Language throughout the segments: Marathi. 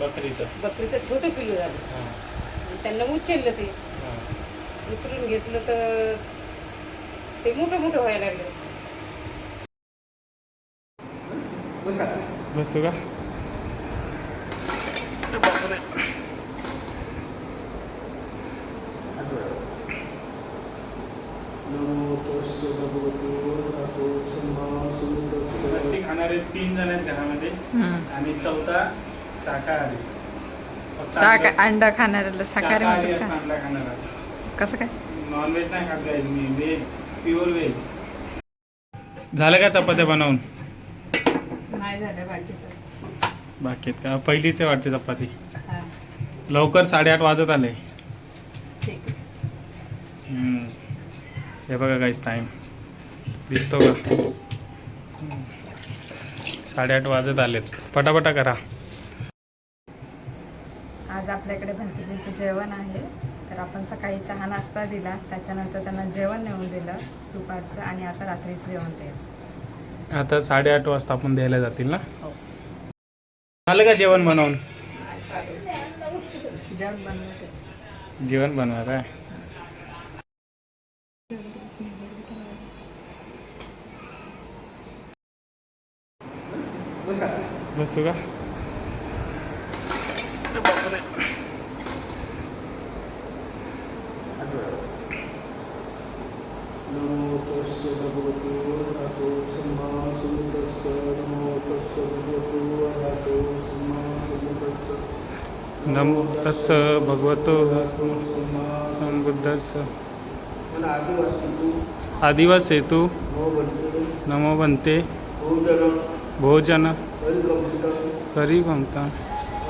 बकरीचं. बकरीचं छोटं पिलू झालं. हां. आणि त्यांना उचललं ते. हां. उचलून घेतलं तर ते मोठं मोठं व्हायला लागलं. बसू. का? मच्छी खाणारे तीन जण आहेत घरामध्ये. आणि चौथा शाकाहारी. शाका अंडा- खाणाऱ्याला शाकाहारी शाकाहारी म्हणतात असतं का? अंडा खाणारा. कसं काय? नॉनव्हेज नाही खात guys मी व्हेज प्युअर व्हेज झालं का चपात्या बनवून? नाही झालं बाकीचं. बाकी आहेत का? पहिलीच आहे वाटते चपाती. हा. लवकर साडेआठ वाजत आले. ठीक आहे. हम्म. हे बघा काहीच टाईम दिसतो का. साडेआठ वाजत आलेत. पटापटा करा. आज आपल्याकडे भंतीजींचं जेवण आहे. तर आपण सकाळी चहा नाश्ता दिला. त्याच्यानंतर त्यांना जेवण नेऊन दिलं दुपारचं आणि आता रात्रीचं जेवण ते आता साडेआठ वाजता आपण द्यायला जातील ना? झालं का जेवण बनवून? जेवण बनवते जेवण बनवत आहे. बसा बसू का नमो तस्य भगवतो अरहतो सम्मा सम्बुद्धस्स नमो तस्य भगवतो अरहतो सम्मा सम्बुद्धस्स नमो तस्स भगवतो सम्मा संबुद्धस्स। मला आदिवासी तू आदिवास हेतू नमो बनते नमो बनते भोजन। भोजन। परिकंपित करी गमता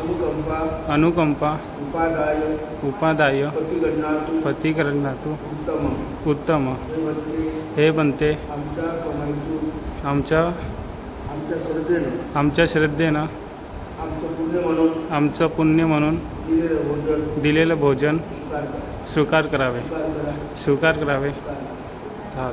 अनुकंपा अनुकंपा उपादाय उपादाय प्रतिगणनातू उत्तम। उत्तम। हे बनते आमच्या कमाईतून आमच्या आमच्या श्रद्धेनं आमच्या श्रद्धेनं आमचं पुण्य म्हणून आमचं पुण्य म्हणून दिलेलं भोजन दिलेलं भोजन स्वीकार करा. स्वीकार करावे. स्वीकार करा. स्वीकार करावे. उत्तम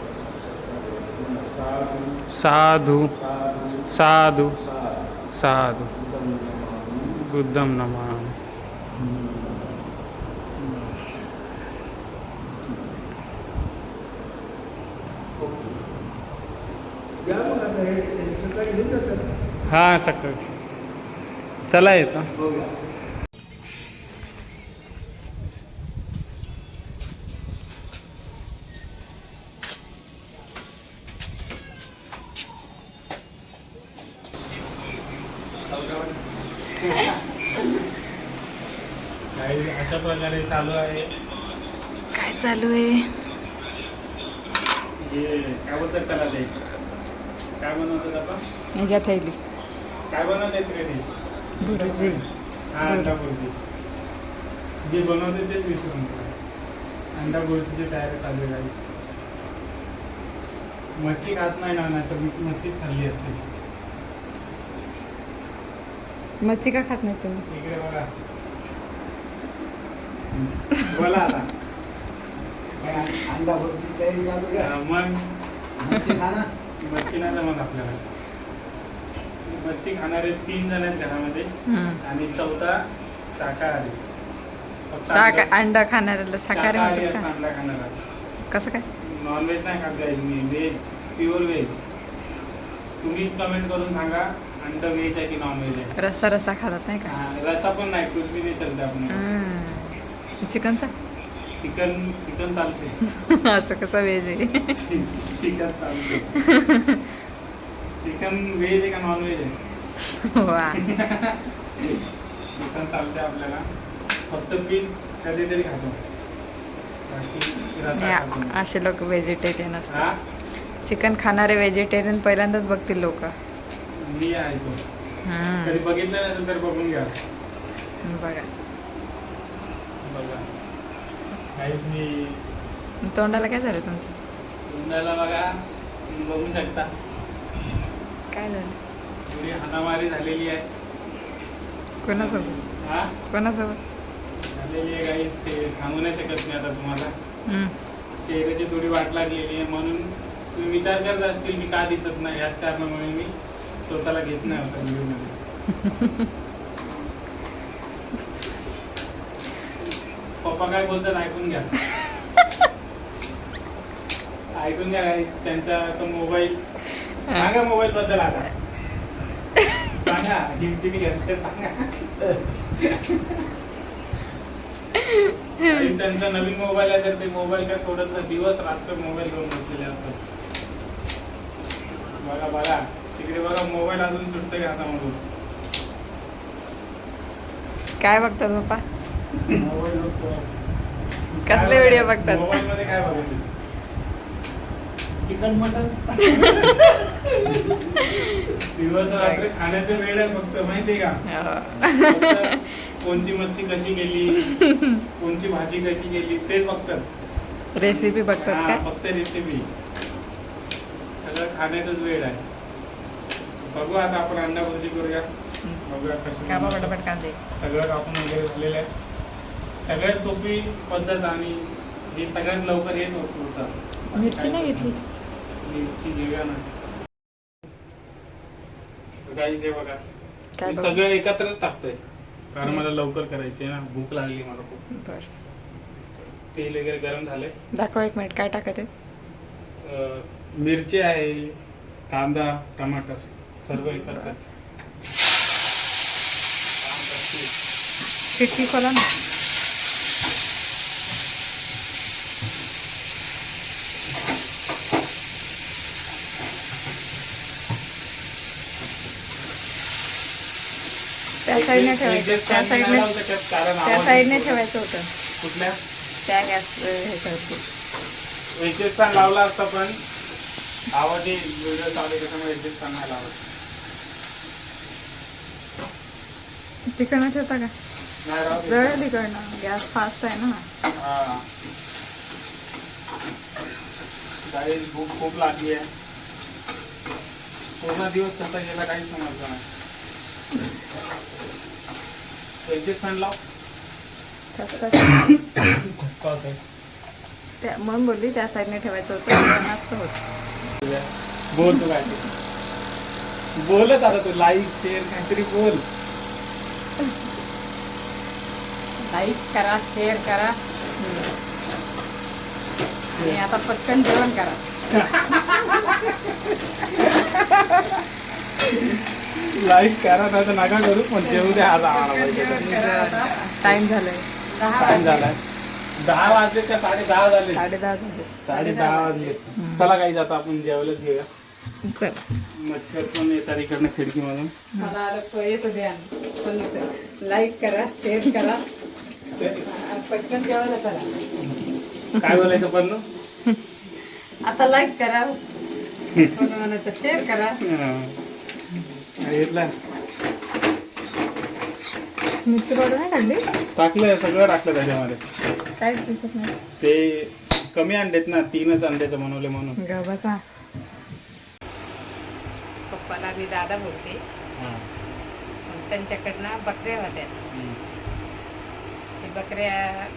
साधु साधू साधु। बुद्धम आता हे हे सकाळी हा चला येतो. अशा प्रकारे चालू आहे. काय चालू आहे? काय बोलतात त्याला ते? काय बनवतात आपण ह्याच्या थैली. काय बनवतात कधी भुर्जी हा अंडा जे बनवते तेच विसरून. अंडा तयारी चालू आहे. मच्छी खात नाही ना नाही तर मी मच्छीच खाल्ली असते. मच्छी का खात नाही तुम्ही. इकडे बघा. बोला आता. काय अंडा भरती तयारी चालू का मग? मच्छी खा ना. मच्छी नाही जमत आपल्याला. मच्छी खाणारे तीन जण आहेत घरामध्ये. आणि चौथा शाकाहारी. फक्त शाका अंडा- अंडा खाणाऱ्याला शाकाहारी शाकाहारी म्हणतात असतं का? अंडा खाणारा. कसं काय? नॉनव्हेज नाही खात guys मी. व्हेज प्युअर व्हेज तुम्ही कमेंट करून सांगा. अंड व्हेज आहे की नॉन व्हेज आहे? रस्सा रस्सा खातात नाही का? हा, रस्सा पण नाही कुछ भी नाही चलते आपण. चिकनचा चिकन चिकन चालते असं कसं वेज आहे? चिकन चालते चिकन व्हेज आहे का नॉन व्हेज आहे? वा. चिकन चालते आपल्याला. फक्त पीस कधीतरी खातो. बाकी रस्सा खातो. हे. असे लोक व्हेजिटेरियन हा? असतात चिकन खाणारे व्हेजिटेरियन पहिल्यांदाच बघतील लोक. मी आहे तो कधी बघितलं नसेल तर बघून घ्या. बघा. बघा. काहीच मी तोंडाला काय झालं तुमचं? उन्हाळ्याला बघा. तुम्ही बघू शकता. काय झालं? थोडी हाणामारी झालेली आहे. कोणासोबत? हा? कोणासोबत? झालेली आहे काहीच. ते सांगू नाही शकत मी आता तुम्हाला. हम्म. चेहऱ्याची थोडी वाट लागलेली आहे. म्हणून तुम्ही विचार करत असतील मी का दिसत नाही. याच कारणामुळे मी स्वतःला घेत नाही होता व्हिडिओमध्ये पप्पा काय बोलतात ऐकून घ्या. ऐकून घ्या काय त्यांचा तो मोबाईल सांगा मोबाईल बद्दल आता. सांगा किमतीने घेतले सांगा. त्यांचा नवीन मोबाईल आहे तर ते मोबाईल काय सोडत नाही दिवस रात्र मोबाईल घेऊन बसलेले असतात. बघा बघा. बघा मोबाईल अजून सुटतोय हातामधून काय बघतात पप्पा? मोबाईल. कसले व्हिडिओ बघतात? मोबाईल मध्ये काय बघायचं? चिकन मटन दिवस रात्र खाण्याचे वेळ आहे फक्त माहितीये का? हो. कोणची मच्छी कशी गेली कोणची भाजी कशी गेली तेच बघतात. रेसिपी बघतात हा, काय फक्त रेसिपी सगळं खाण्याचाच वेळ आहे. बघू आता आपण अंडा भुर्जी करूया. बघूया कशी कांदे सगळं कापून वगैरे झालेलं आहे. सगळ्यात सोपी पद्धत आणि ही सगळ्यात लवकर हेच होत होतं. मिरची नाही घेतली? मिरची घेऊया ना. काही हे बघा. मी? सगळं एकत्रच टाकतोय. कारण मला लवकर करायचे ना. भूक लागली मला खूप. तेल वगैरे गरम झालंय. दाखवा एक मिनिट काय अं, मिरची आहे कांदा टमाटर. सर्व एकत्रच खिडकी खोला ना. त्या साईडने ठेवायचं. त्या साईडने त्या साईडने ठेवायचं होतं. कुठल्या? त्या गॅस ह्याच्यावरती लावला असता पण आवाज व्हिडिओ चालू त्याच्यामुळे एचएस फॅन नाही लावत तिकडनं ठेवता का. जळेल तिकडनं. गॅस फास्ट आहे ना. हा. भूक खूप लागली आहे. पूर्ण दिवस कसा गेला काहीच समजलं नाही. एचएस फॅन लाव? त्या म्हणून बोलली त्या साईडने ठेवायचं होतं नसतं होत. बोल तू काय. बोलत आता तू लाईक शेअर काहीतरी बोल. लाईक करा शेअर करा. आणि आता पटकन जेवण करा. लाईक करा नाही तर नका करू पण जेवू द्या आज आम्हाला टाइम झालाय. टाइम झालाय. दहा वाजले का साडे दहा झाले? साडे दहा झाले. साडे दहा वाजले. चला काही जाता आपण जेवलंच घेऊया. मच्छर पण येतात इकडनं खिडकीमधून. मला आलं येतं ध्यान. पण लाईक करा शेअर करा. पटकन जेवायला चला. काय बोलायचं पण आता लाईक करा. शेअर करा. घेतला. मिरची पावडर नाही काढली? टाकलं सगळं टाकलं त्याच्यामध्ये. काय दिसत नाही. ते कमी अंडेत ना तीनच अंड्याचं बनवले म्हणून. पप्पाला मी दादा बोलते. त्यांच्याकडनं बकऱ्या होत्या. ते बकऱ्या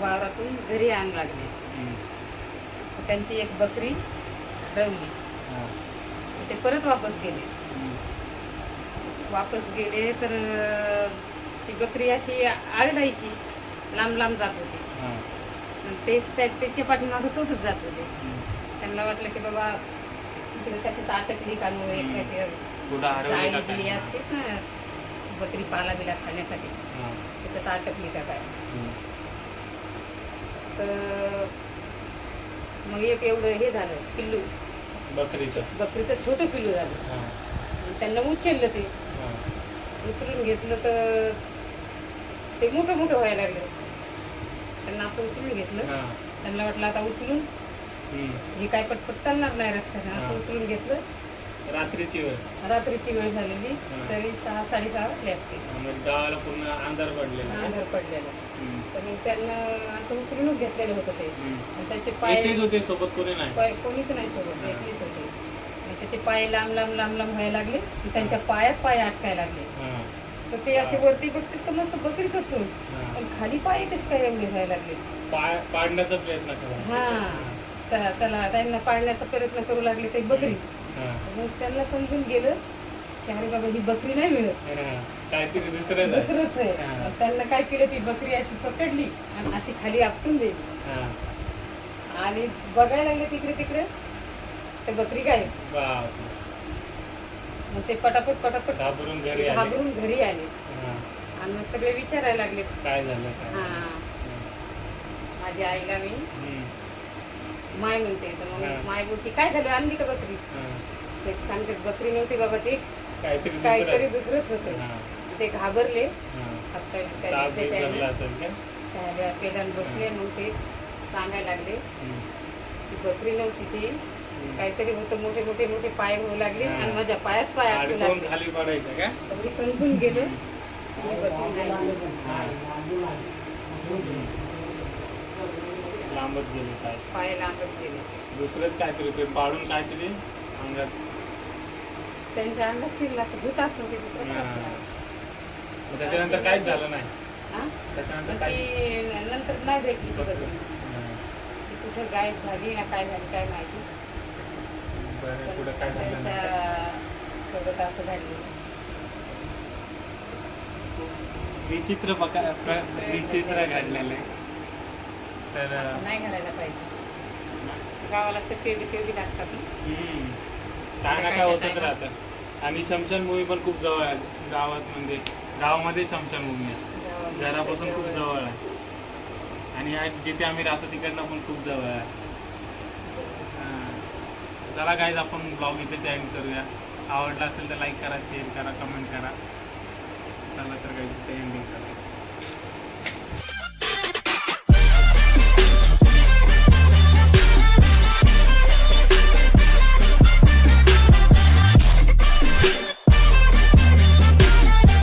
वावरातून घरी आणू लागले. त्यांची एक बकरी रवली ते परत वापस गेले. वापस गेले तर ती बकरी अशी आरडायची. लांब लांब जात होती. तेच त्या त्याच्या पाठीमागं शोधत जात होते. त्यांना वाटलं की बाबा इकडे कशी ताटकली का नो एक कशी कुठं जाळी हरवली बिळी असते. ना बकरी पाला बिला खाण्यासाठी. तिथं ताटकली का काय तर मग एक एवढं हे झालं पिल्लू बकरीचं. बकरीचं छोटं पिल्लू झालं. त्यांना उचललं ते. उचलून घेतलं तर ते मोठं मोठं व्हायला लागलं. त्यांना असं उचलून घेतलं. त्यांना वाटलं आता उचलून. हे काय पटपट चालणार नाही रस्त्याने. असं उचलून घेतलं. रात्रीची वेळ. रात्रीची वेळ झालेली. तरी सहा साडेसहा वाजले असते म्हणजे गावाला पूर्ण अंधार पडलेला. अंधार पडलेलं. तर मग त्यांना असं उचलूनच घेतलेलं होतं ते. त्याचे पाय होते सोबत कोणी नाही? पाय कोणीच नाही सोबत. एकलीच होते. आणि त्याचे पाय लांब लांब लांब लांब व्हायला लागले त्यांच्या पायात पाय अटकायला लागले. हा. तर ते असे वरती बघते तर मस्त हा. पण खाली पाय कसे काय एवढे व्हायला लागले? पाय पाडण्याचा प्रयत्न हा. त्याला त्यांना पाळण्याचा प्रयत्न करू लागले ते बकरी हा. मग त्यांना समजून गेलं की अरे बाबा ही बकरी नाही मिळत हा. दुसरंच आहे. मग त्यांना काय केलं ती बकरी अशी पकडली आणि अशी खाली आपटून दिली. आणि बघायला लागले तिकडे तिकडे ते बकरी काय. मग ते पटापट पटापट घाबरून घरी आले घाबरून घरी आले. आणि मग सगळे विचारायला लागले काय झालं हा? माझ्या आईला मी. माय म्हणते तर हा. मग माय बोलती काय झालं? आणली का बकरी. ते सांगते बकरी नव्हती बाबा ते. काहीतरी काहीतरी दुसरं दुसरंच होतं. ते घाबरले. पेदान बसले मग ते सांगायला लागले. की बकरी नव्हती ती. काहीतरी होतं मोठे मोठे मोठे पाय होऊ लागले. आणि माझ्या पायात पाय आटू लागले. खाली पडायचं का? तर मी समजून गेलो. ही. बकरी. लांबत गेले काय? पाय लांबत गेले. दुसरंच काहीतरी होते पाडून काहीतरी अंगात त्यांच्या अंगात शिरला असं भूत असं ते दुसरं काय. असणार. मग त्याच्यानंतर काहीच झालं नाही. हा? त्याच्यानंतर मग काही ती नंतर नाही भेटली ती. ती कुठं गायब झाली ना काय झाली काय माहिती. बरं पुढं काय झालं नाही त्यांच्यासोबत असं घडलं विचित्र बघा विचित्र घडलेलं आहे. तर नाही घडायला पाहिजे. गावाला बी लागतात. हम्म. काय होतच राहतं. आणि शमशानभूमी पण खूप जवळ आहे. गावात म्हणजे गावामध्ये शमशानभूमी आहे. गावामध्ये घरापासून खूप जवळ आहे. आणि जिथे आम्ही राहतो तिकडनं पण खूप जवळ आहे. चला गाईज आपण ब्लॉग इथे एंड करूया. आवडला असेल तर लाईक करा शेअर करा कमेंट करा. चला तर गाईज इथे एंडिंग करा